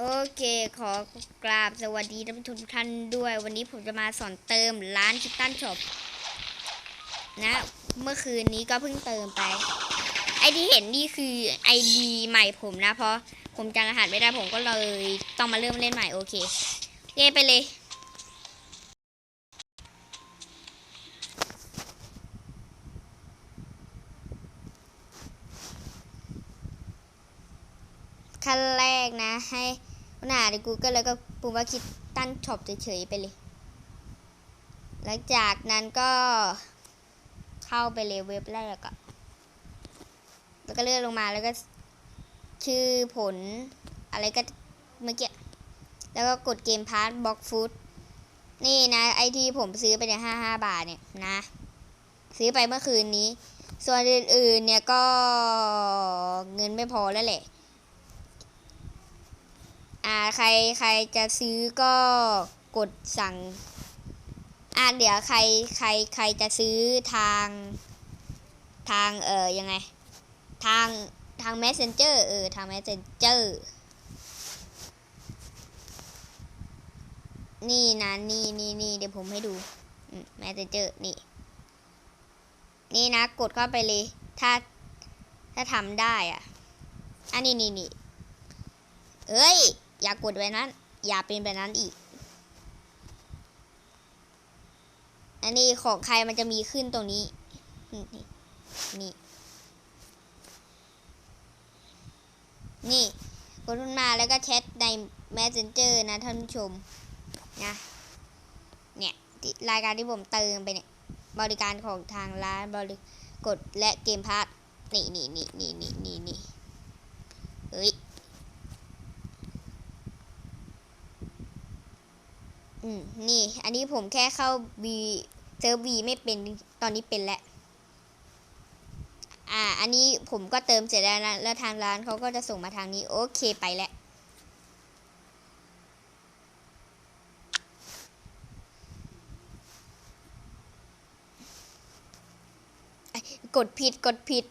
โอเค ขอกราบสวัสดีท่านผู้ชมทุกท่านด้วย วันนี้ผมจะมาสอนเติมร้านคิตตันช็อปนะ เมื่อคืนนี้ก็เพิ่งเติมไป ไอที่เห็นนี่คือไอดีใหม่ผมนะ เพราะผมจำรหัสไม่ได้ผมก็เลยต้องมาเริ่มเล่นใหม่โอเคเย่ไปเลย ขั้นแรกนะ ให้หน้าใน Google แล้วก็ปุ่มว่าคิดตั้นช็อปเฉยๆไปเลย หลังจากนั้นก็เข้าไปเลยเว็บแรกอะแล้วก็เลื่อนลงมาแล้วก็ชื่อผลอะไรก็เมื่อกี้ แล้วก็กดเกมพาร์ทบ็อกฟูดนี่นะ ไอที่ผมซื้อไปเนี่ยห้าห้าบาทเนี่ยนะ ซื้อไปเมื่อคืนนี้ ส่วนอื่นๆเนี่ยก็เงินไม่พอแล้วแหละ อ่าใครใครจะซื้อก็กดสั่ง อ่าเดี๋ยวใครใครใครจะซื้อทางทางเออยังไง ทางทาง messenger เออทาง messenger นี่นะนี่นี่นี่เดี๋ยวผมให้ดูอืม messenger นี่ นี่นะ กดเข้าไปเลย ถ้าถ้าทำได้อะ อันนี้นี่นี่เอ้ย อย่ากดแบบนั้น อย่าเป็นแบบนั้นอีก อันนี้ของใครมันจะมีขึ้นตรงนี้นี่นี่ นี่กดขึ้นมาแล้วก็แชทใน Messenger นะท่านผู้ชมนะเนี่ยรายการที่ผมเติมไปเนี่ย บริการของทางร้านบริกดและเกมพาร์ทนี่นี่นี่นี่นี่นี่นี่เฮ้ย อืม นี่ อันนี้ผมแค่เข้า B เซิร์ฟ B ไม่เป็น ตอนนี้เป็นแล้ว อ่า อันนี้ผมก็เติมเสร็จแล้วนะ แล้วทางร้านเขาก็จะส่งมาทางนี้ โอเคไปแล้วกดผิดกดผิด